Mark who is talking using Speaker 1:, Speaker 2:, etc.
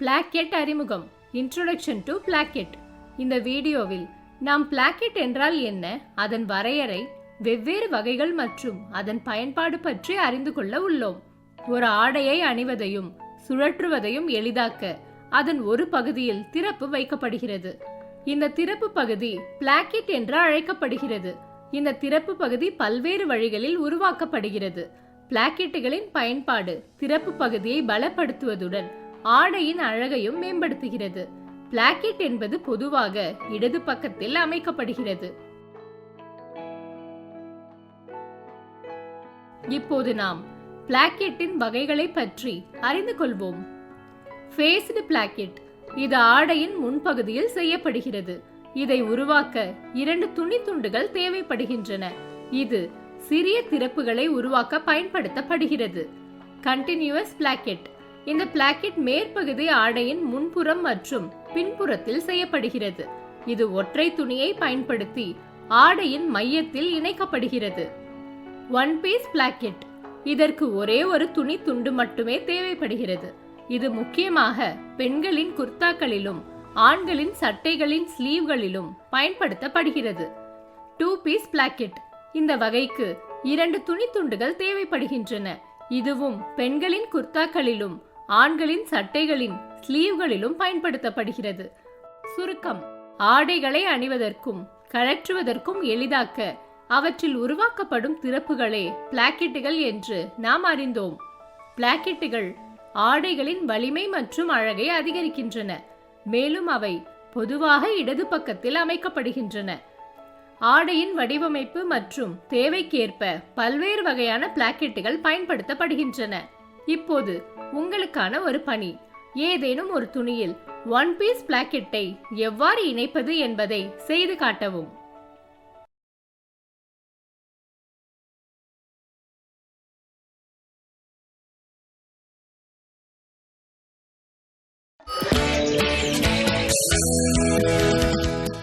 Speaker 1: Plackett அறிமுகம். Introduction to Plackett இந்த வீடியோவில் நாம் பிளாக்கெட் என்றால் என்ன அதன் வரையறை வெவ்வேறு வகைகள் மற்றும் அதன் பயன்பாடு பற்றி அறிந்து கொள்ள உள்ளோம். ஒரு ஆடையை அணிவதையும் சுழற்றுவதையும் எளிதாக்க அதன் ஒரு பகுதியில் திறப்பு வைக்கப்படுகிறது. இந்த திறப்பு பகுதி பிளாக்கெட் என்று அழைக்கப்படுகிறது. இந்த திறப்பு பகுதி பல்வேறு வழிகளில் உருவாக்கப்படுகிறது. பிளாக்கெட்டுகளின் பயன்பாடு திறப்பு பகுதியை பலப்படுத்துவதுடன் ஆடையின் அழகையும் மேம்படுத்துகிறது. பிளாக்கெட் என்பது பொதுவாக இடது பக்கத்தில் அமைக்கப்படுகிறது. இப்போது நாம் பிளாக்கெட்டின் வகைகளை பற்றி அறிந்து கொள்வோம். ஃபேஸ்டு பிளாக்கெட் இது ஆடையின் முன்பகுதியில் செய்யப்படுகிறது. இதை உருவாக்க இரண்டு துணி துண்டுகள் தேவைப்படுகின்றன. இது சிறிய திறப்புகளை உருவாக்க பயன்படுத்தப்படுகிறது. கண்டினியூவஸ் பிளாக்கெட் இந்த பிளாக்கெட் மேற்பகுதி ஆடையின் முன்புறம் மற்றும் பின்புறத்தில் செய்யப்படுகிறது. இது ஒற்றை துணியை பயன்படுத்தி ஆடையின் மையத்தில் இணைக்கப்படுகிறது. ஒன் பீஸ் பிளாக்கெட் இதற்கு ஒரே ஒரு துணி துண்டு மட்டுமே தேவைப்படுகிறது. இது முக்கியமாக பெண்களின் குர்தாக்களிலும் ஆண்களின் சட்டைகளின் ஸ்லீவ்களிலும் பயன்படுத்தப்படுகிறது. டூ பீஸ் பிளாக்கெட் இந்த வகைக்கு இரண்டு துணி துண்டுகள் தேவைப்படுகின்றன. இதுவும் பெண்களின் குர்தாக்களிலும் ஆண்களின் சட்டைகளின் ஸ்லீவ்களிலும் பயன்படுத்தப்படுகிறது. சுருக்கம். ஆடைகளை அணிவதற்கும் கழற்றுவதற்கும் எளிதாக்க அவற்றில் உருவாக்கப்படும் திறப்புகளே பிளாக்கெட்டுகள் என்று நாம் அறிந்தோம். பிளாக்கெட்டுகள் ஆடைகளின் வலிமை மற்றும் அழகை அதிகரிக்கின்றன. மேலும் அவை பொதுவாக இடது பக்கத்தில் அமைக்கப்படுகின்றன. ஆடையின் வடிவமைப்பு மற்றும் தேவைக்கேற்ப பல்வேறு வகையான பிளாக்கெட்டுகள் பயன்படுத்தப்படுகின்றன. இப்போது உங்களுக்கான ஒரு பணி. ஏதேனும் ஒரு துணியில் ஒன் பீஸ் பிளாக்கெட்டை எவ்வாறு இணைப்பது என்பதை செய்து காட்டவும். Thank you.